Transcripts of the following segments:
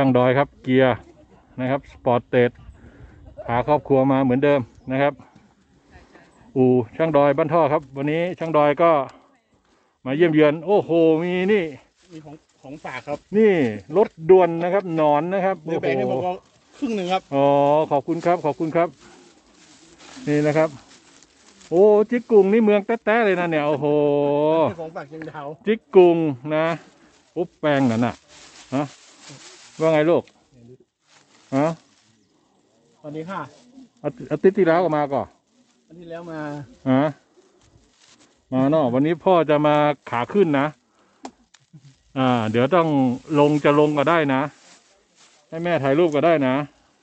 ช่างดอยครับเกียร์นะครับสปอร์ตเตดพาครอบครัวมาเหมือนเดิมนะครับ อู่ช่างดอยบ้านท่อครับ วันนี้ช่างดอยก็มาเยี่ยมเยือน โอ้โหมีนี่มีของของฝากครับ นี่รถด่วนนะครับหนอนนะครับเดี๋ยวแบ่งให้ผมก็ครึ่งหนึ่งครับอ๋อขอบคุณครับขอบคุณครับ นี่นะครับ โอ้จิกกุงนี่เมืองแต้ๆเลยนะเนี่ยโอ้โหของฝากเชียงดาวจิกกุงนะอุ๊บแปลงนั่นน่ะฮะ ว่าไงลูกฮะตอนนี้ค่ะอาทิอาทิตย์ที่แล้วก็มาก่อนอันที่แล้วมาฮะมาเนาะวันนี้พ่อจะมาขาขึ้นนะ อ่า เดี๋ยวต้องลงจะลงก็ได้นะ ให้แม่ถ่ายรูปก็ได้นะ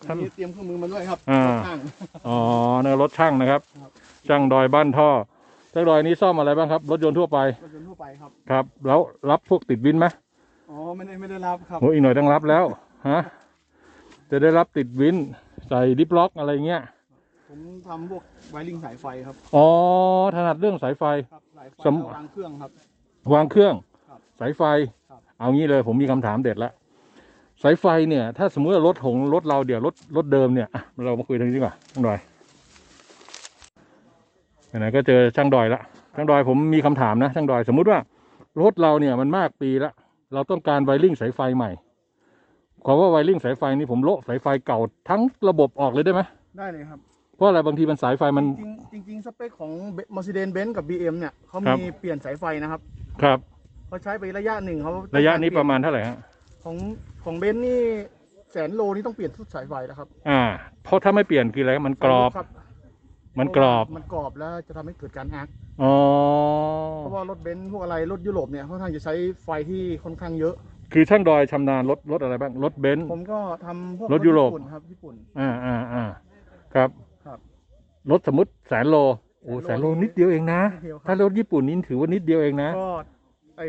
อันนี้เตรียมเครื่องมือมาด้วยครับอ่า ข้างอ๋อนะรถช่างนะครับครับ ช่างดอยบ้านท่อช่างดอยนี้ซ่อมอะไรบ้างครับ รถยนต์ทั่วไป รถยนต์ทั่วไปครับ ครับ แล้วรับพวกติดวินไหม อ๋อไม่ได้ไม่ได้รับครับโอ้อีกหน่อยต้องรับแล้วฮะจะได้รับติดวินใส่ดิฟล็อกอะไรเงี้ยผมทำพวกไวริงสายไฟครับอ๋อถนัดเรื่องสายไฟครับสายไฟสมวางเครื่องครับ วางเครื่อง ครับ สายไฟ ครับ เอางี้เลยผมมีคำถามเด็ดละสายไฟเนี่ย ถ้าสมมติว่ารถของรถเราเดี๋ยวรถรถเดิมเนี่ยอะเรามาคุยทางนี้ดีกว่าช่างดอยไหนๆก็เจอช่างดอยละช่างดอยผมมีคำถามนะช่างดอยสมมุติว่ารถเราเนี่ยมันมากปีละ เราต้องการไวริ่งสายไฟใหม่ความว่าไวริ่งสายไฟนี่ผมโละสายไฟเก่าทั้งระบบออกเลยได้ไหมได้เลยครับ เพราะอะไรบางทีมันสายไฟมันจริงจริงๆสเปคของ Mercedes Benz กับ BM เนี่ยเขาครับมีเปลี่ยนสายไฟนะครับ ครับเขาใช้ไประยะหนึ่งเขาระยะนี้ประมาณเท่าไหร่ฮะของของเบนซ์นี่แสนโลนี่ต้องเปลี่ยนทุกสายไฟแล้วครับ อ่า เพราะถ้าไม่เปลี่ยนคืออะไรมันกรอบคบ มันกรอบ มันกรอบแล้วจะทำให้เกิดการอาร์คอ๋อ เพราะว่ารถเบนซ์พวกอะไรรถยุโรปเนี่ยค่อนข้างจะใช้ไฟที่ค่อนข้างเยอะ คือช่างดอยชำนาญรถรถอะไรบ้าง รถเบนซ์ ผมก็ทำพวกรถยุโรป ญี่ปุ่นครับญี่ปุ่น อ่าอ่าอ่าครับ ครับรถสมมติแสนโล โอ้แสแสนนโลโลนิดเดียวเองนะ นิดเดียวครับ ถ้ารถญี่ปุ่นนี่ถือว่านิดเดียวเองนะ ก็ไอ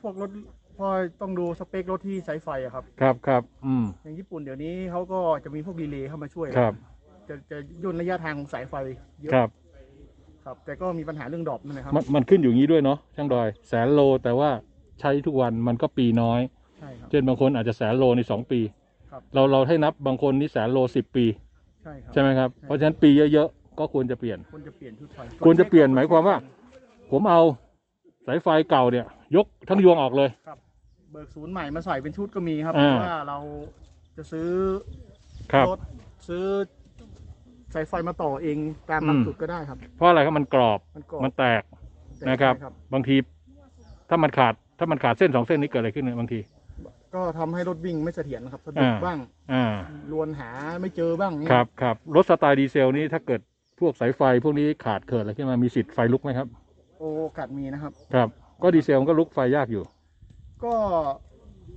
พวกรถพอต้องดูสเปครถที่ใช้ไฟอะครับ ครับครับ อืม อย่างญี่ปุ่นเดี๋ยวนี้เขาก็จะมีพวกรีเลย์เข้ามาช่วย ครับ จะจะย่นระยะทางของสายไฟเยอะครับ ครับ แต่ก็มีปัญหาเรื่องดรอปนั่นแหละครับ มันมันขึ้นอยู่อย่างนี้ด้วยเนาะช่างดอยแสนโลแต่ว่าใช้ทุกวันมันก็ปีน้อย ใช่ครับ เช่นบางคนอาจจะแสนโลในสองปี ครับ เราเราให้นับบางคนนี่แสนโลสิบปี ใช่ครับใช่ไหมครับ เพราะฉะนั้นปีเยอะๆ ก็ควรจะเปลี่ยน ควรจะเปลี่ยนชุดไฟควรจะเปลี่ยนหมายความว่า ผมเอาสายไฟเก่าเนี่ย ยกทั้งยวงออกเลย เบิกศูนย์ใหม่มาใส่เป็นชุดก็มีครับอ่าเพราะว่าเราจะซื้อครับ รถซื้อ สายไฟมาต่อเองตามบางอืมจุดก็ได้ครับ เพราะอะไรครับมันกรอบมันก็มันแตกแต่นะครับใช่บางที ถ้ามันขาดถ้ามันขาดเส้นสองเส้นนี้เกิดอะไรขึ้นเนี่ยบางที ก็ทำให้รถวิ่งไม่เสถียรนะครับสะดุดอ่า บ้างอ่า ลวนหาไม่เจอบ้างเนี่ยครับครับรถสไตล์ดีเซลนี้ถ้าเกิดพวกสายไฟพวกนี้ขาดเกิดอะไรขึ้นมามีสิทธิ์ไฟลุกไหมครับ โอกาสมีนะครับ ครับ ก็ดีเซลมันก็ลุกไฟยากอยู่ ก็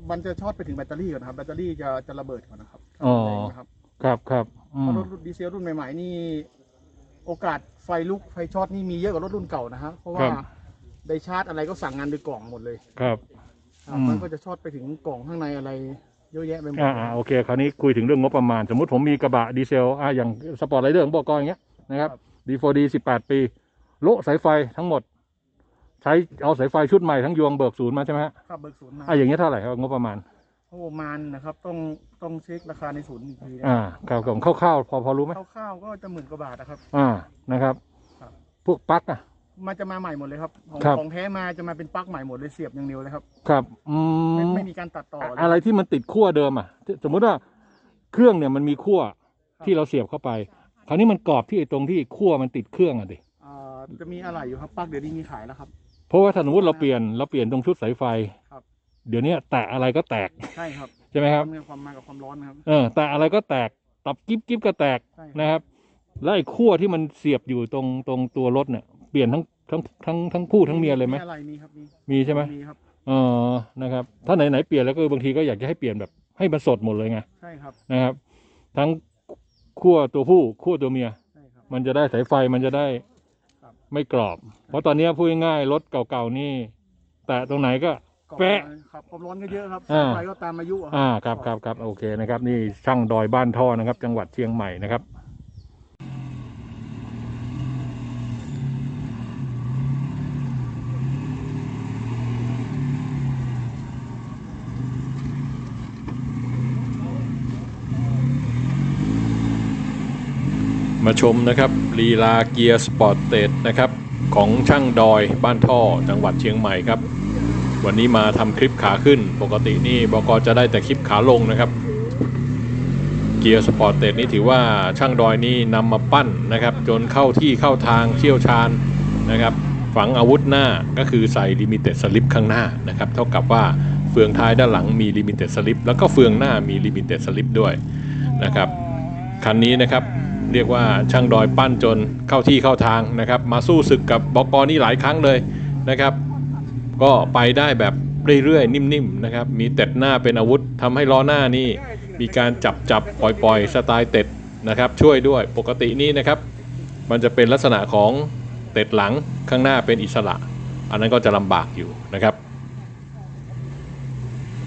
มันจะช็อตไปถึงแบตเตอรี่ก่อนนะครับแบตเตอรี่จะจะระเบิดก่อนนะครับอ๋อแรงนะครับ ครับครับอืเพมราะรถดีเซลรุ่นใหม่ๆนี่ โอกาสไฟลุกไฟช็อตนี่มีเยอะกว่ารถรุ่นเก่านะครับเพราะว่าได้ชาร์จอะไรก็สั่งงานโดยกล่องหมดเลยครับครับอืม มันก็จะช็อตไปถึงกล่องข้างในอะไรเยอะแยะไปหมดอ่าอ่าโอเค คราวนี้คุยถึงเรื่องงบประมาณ สมมุติผมมีกระบะดีเซลอ่าอย่างสปอร์ตไรเดอร์ของบกอย่างเงี้ยนะครับดีโฟดีสิบแปดปีโละสายไฟทั้งหมด ใช้เอาสายไฟชุดใหม่ทั้งยวงเบิกศูนย์มาใช่ไหมฮะครับเบิกศูนย์มาอ่าอย่างเงี้ยเท่าไหร่ครับงบประมาณ ประมาณนะครับ ต้องต้องเช็คราคาในศูนย์อีกทีนะอ่าครับผมคร่าวๆพอพอรู้ไหมคร่าวๆก็จะหมื่นกว่าบาทนะครับ อ่านะครับ ครับ พวกปลั๊กอะ มันจะมาใหม่หมดเลยครับของครับ ของแท้มาจะมาเป็นปลั๊กใหม่หมดเลยเสียบอย่างเดียวเลยครับครับอืไม่มไม่มีการตัดต่อเลย อะไรที่มันติดขั้วเดิมอะที่สมมุติว่าเครื่องเนี่ยมันมีขั้วที่เราเสียบเข้าไป คราวนี้มันกรอบที่ไอ้ตรงที่ขั้วมันติดเครื่องอะดิ อ่าจะมีอะไรอยู่ครับปลั๊กเดี๋ยวนี้มีขายแล้วครับ เพราะว่าถ้าสมมติเราเปลี่ยนเราเปลี่ยนตรงชุดสายไฟครับ เดี๋ยวนี้แตะอะไรก็แตกใช่ครับใช่ไหมครับทำงานความมากับความร้อนนะครับเออแตะอะไรก็แตกตับกิ๊บกิ๊บก็แตกใช่ครับนะครับ แล้วไอ้ขั้วที่มันเสียบอยู่ตรงตรงตัวรถเนี่ยเปลี่ยนทั้งทั้งทั้งทั้งผู้ทั้งเมียเลยไหมอะไรมีครับมีมีใช่ไหมมีครับอ๋อนะครับ ถ้าไหนไหนๆเปลี่ยนแล้วก็บางทีก็อยากจะให้เปลี่ยนแบบให้มันสดหมดเลยไงใช่ครับนะครับ ทั้งขั้วตัวผู้ขั้วตัวเมียใช่ครับมันจะได้สายไฟมันจะได้ครับไม่กรอบ เพราะตอนนี้พูดง่ายๆรถเก่าๆนี่ แตะตรงไหนก็ก่อน แปะครับความร้อนก็เยอะครับอ่า ไฟก็ตามอายุอะอ่าครับครับครับโอเคนะครับ นี่ช่างดอยบ้านท่อนะครับ จังหวัดเชียงใหม่นะครับ มาชมนะครับลีลาเกียร์สปอร์ตเตดนะครับ ของช่างดอยบ้านท่อจังหวัดเชียงใหม่ครับ วันนี้มาทำคลิปขาขึ้น ปกตินี่บกจะได้แต่คลิปขาลงนะครับ เกียร์สปอร์ตเตดนี่ถือว่าช่างดอยนี่นำมาปั้นนะครับ จนเข้าที่เข้าทางเชี่ยวชาญนะครับ ฝังอาวุธหน้าก็คือใส่ลิมิเต็ดสลิปข้างหน้านะครับ เท่ากับว่าเฟืองท้ายด้านหลังมีลิมิเต็ดสลิปแล้วก็เฟืองหน้ามีลิมิเต็ดสลิปด้วยนะครับคันนี้นะครับเรียกว่าช่างดอยปั้นจนเข้าที่เข้าทางนะครับ มาสู้ศึกกับบกนี่หลายครั้งเลยนะครับ ก็ไปได้แบบเรื่อยๆ นิ่มๆนะครับ มีเต็ดหน้าเป็นอาวุธทำให้ล้อหน้านี่ มีการจับจับปล่อยปล่อยๆ สไตล์เต็ดนะครับ ช่วยด้วยปกตินี่นะครับ มันจะเป็นลักษณะของเต็ดหลังข้างหน้าเป็นอิสระ อันนั้นก็จะลำบากอยู่นะครับ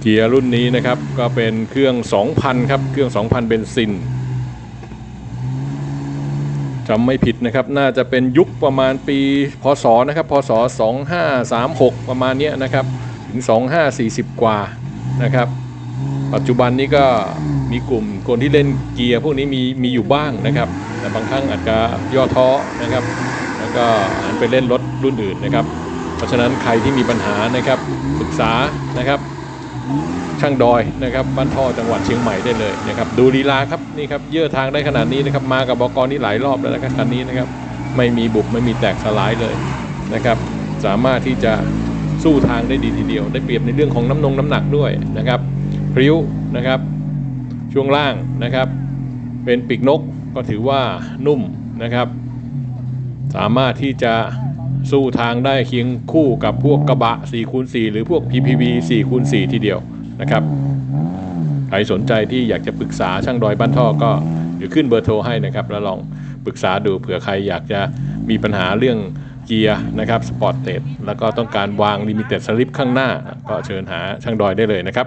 เกียร์รุ่นนี้นะครับก็เป็นเครื่อง 2,000 ครับ เครื่อง 2,000 เบนซิน จำไม่ผิดนะครับ น่าจะเป็นยุคประมาณปีพศนะครับพศ 2536 ประมาณนี้นะครับ ถึง 2540 กว่านะครับ ปัจจุบันนี้ก็มีกลุ่มคนที่เล่นเกียร์พวกนี้มีมีอยู่บ้างนะครับ แต่บางครั้งอาจจะย่อท้อนะครับ แล้วก็หันไปเล่นรถรุ่นอื่นนะครับ เพราะฉะนั้นใครที่มีปัญหานะครับปรึกษานะครับ ช่างดอยนะครับบ้านท่อจังหวัดเชียงใหม่ได้เลยนะครับดูลีลาครับนี่ครับเยื่อทางได้ขนาดนี้นะครับมากับบกนี่หลายรอบแล้วนะครับคันนี้นะครับไม่มีบุบไม่มีแตกสลายเลยนะครับสามารถที่จะสู้ทางได้ดีทีเดียว ได้เปรียบในเรื่องของน้ำนงน้ำหนักด้วยนะครับพริ้วนะครับช่วงล่างนะครับ เป็นปีกนกก็ถือว่านุ่มนะครับ สามารถที่จะ สู้ทางได้เคียงคู่กับพวกกระบะ4คูณ4หรือพวก PPV 4คูณ4ทีเดียวนะครับ ใครสนใจที่อยากจะปรึกษาช่างดอยบ้านท่อก็เดี๋ยวขึ้นเบอร์โทรให้นะครับ แล้วลองปรึกษาดูเผื่อใครอยากจะมีปัญหาเรื่องเกียร์นะครับสปอร์ตเตดแล้วก็ต้องการวางลิมิเต็ดสลิปข้างหน้า ก็เชิญหาช่างดอยได้เลยนะครับ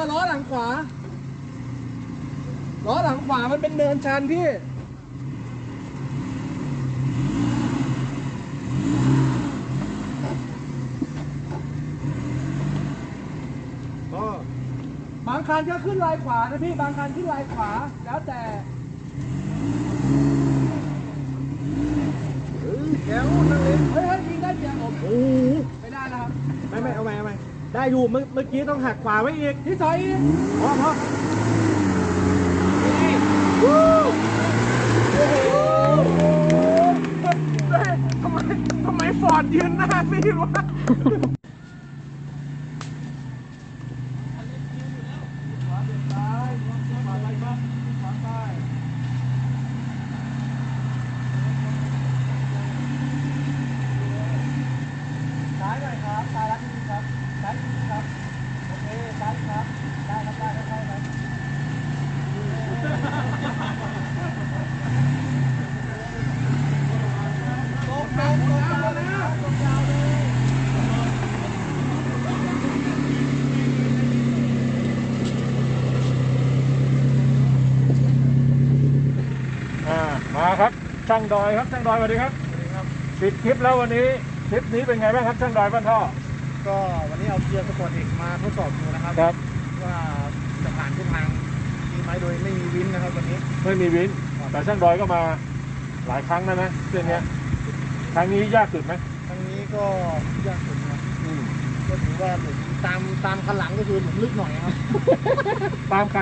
กลางกับล้อหลังขวา ล้อหลังขวามันเป็นเนินชันพี่บางคันก็ขึ้นลายขวานะพี่ บางคันขึ้นลายขวา แล้วแต่เฮ้ยแก้วนั่นเลยเฮ้ยเฮ้ยยิงได้เพียงผมโอ้ไม่ได้แล้วครับ ไม่ไม่เอาใหม่เอาใหม่ ได้อยู่เมื่อเมื่อกี้ต้องหักขวาไว้อีกที่ซอยอีกพอพอทำไมทำไมฟอร์ดยืนหน้าซีดวะซ้ายหน่อยครับซ้ายรักนิดนึงครับซ้ายนิดนึงครับ โอเคซ้ายครับ ได้ครับได้ครับได้ครับ อ่ามาครับช่าง ดอยครับช่างดอยสวัสดีครับปิดคลิปแล้ววันนี้คลิปนี้เป็นไงบ้างครับช่างดอยบ้านท่อก็วันนี้เอาเกียร์สปอร์ตเอกมาทดสอบดูนะครับครับ ว่าจะผ่านเส้นทางนี้ไหมโดยไม่มีวินนะครับวันนี้ไม่มีวินแต่ช่างดอยก็มาหลายครั้งแล้วนะเส้นเนี้ยครั้งนี้ยากสุดไหมทางนี้ก็ยากสุดนะครับ ก็ถือว่าหลุมตามตามคันหลังก็คือหลุมลึกหน่อยครับ ตามใคร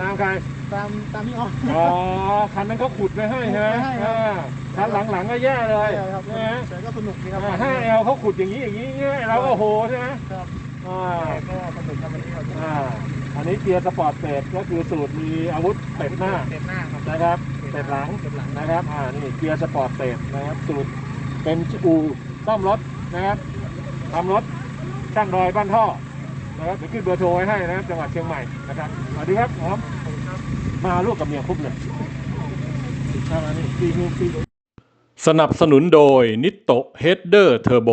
ตามใครตามตามพี่อ้อม อ๋อคันนั้นเขาขุดไว้ให้ใช่ไหมขุดไว้ให้ครับ อ่าคันหลังๆก็แย่เลยใช่ครับใช่ไหมแต่ก็สนุกดีครับห้าเอลเขาขุดอย่างนี้อย่างนี้เงี้ยเราก็โหใช่ไหมครับอ่าแต่ก็สนุกครับวันนี้ครับอ่าอันนี้เกียร์สปอร์ตเศษก็คือสูตรมีอาวุธเต็มหน้าเต็มหน้าครับนะครับเต็มหลัง เต็มหลังนะครับ อ่า นี่เกียร์สปอร์ตเตดนะครับสูตรเป็นอูซ่อมรถนะครับทำรถ ช่างดอยบ้านท่อนะครับเดี๋ยวขึ้นเบอร์โทรไว้ให้นะครับจังหวัดเชียงใหม่นะครับสวัสดีครับหอมมาลูกกับเมียครบเลยมานี่ปีนูปีสนับสนุนโดยนิโตเฮดเดอร์เทอร์โบ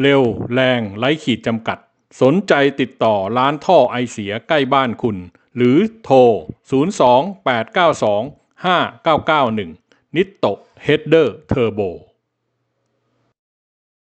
เร็ว แรงไร้ขีดจำกัด สนใจติดต่อร้านท่อไอเสียใกล้บ้านคุณ หรือโทร 02892 5991 นิโตเฮดเดอร์เทอร์โบ